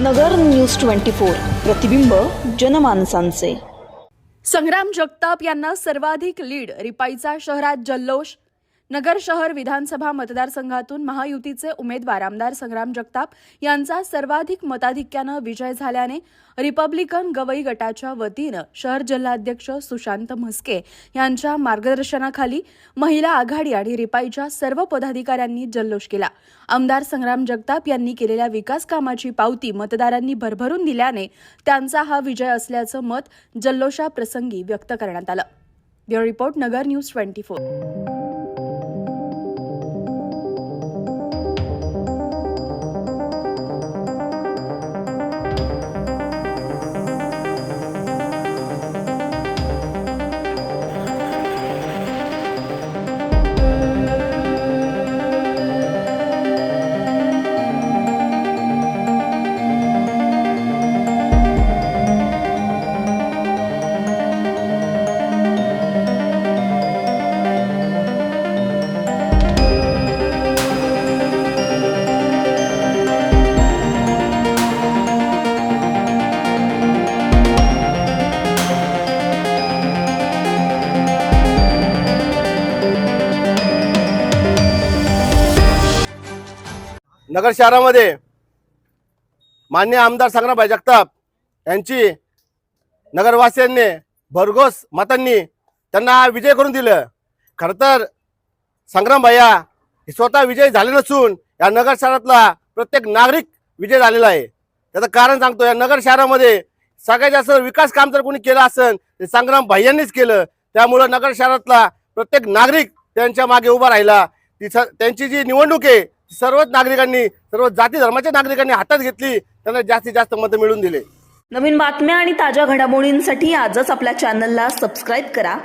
नगर news twenty four. प्रतिबिंब जनमानसांचे. संग्राम जगताप यांना सर्वाधिक लीड रिपाईचा शहरात जल्लोष नगर शहर विधानसभा मतदारसंघातून महायुतीचे उमेदवार आमदार संग्राम जगताप यांचा सर्वाधिक मताधिक्यानं विजय झाल्याने रिपब्लिकन गवई गटाच्या वतीनं शहर जिल्हाध्यक्ष सुशांत म्हस्के यांच्या मार्गदर्शनाखाली महिला आघाडी आणि रिपाईच्या सर्व पदाधिकाऱ्यांनी जल्लोष केला. आमदार संग्राम जगताप यांनी केलेल्या विकास कामाची पावती मतदारांनी भरभरून दिल्याने त्यांचा हा विजय असल्याचं मत जल्लोषाप्रसंगी व्यक्त करण्यात आलं. Bureau report Nagar news twenty four. Nagar शहरामध्ये मान्य आमदार संग्रामभाई जगताप यांची नगरवासियांनी भरघोस मतांनी त्यांना विजय करून दिलं. खरं तर संग्रामभाया हे स्वतः विजय झाले नसून या नगर शहरातला प्रत्येक नागरिक विजय झालेला आहे. त्याचं कारण सांगतो या नगर शहरामध्ये सगळ्यात जास्त विकास काम जर कोणी केलं असेल ते संग्राम भाईयांनीच केलं. त्यामुळं नगर शहरातला प्रत्येक नागरिक त्यांच्या मागे उभा राहिला. ती त्यांची जी निवडणूक आहे सर्वच नागरिकांनी सर्व जाती धर्माच्या नागरिकांनी हातात घेतली त्यांना जास्तीत जास्त मतं मिळवून दिले. नवीन बातम्या आणि ताज्या घडामोडींसाठी आजच आपल्या चॅनलला सबस्क्राईब करा.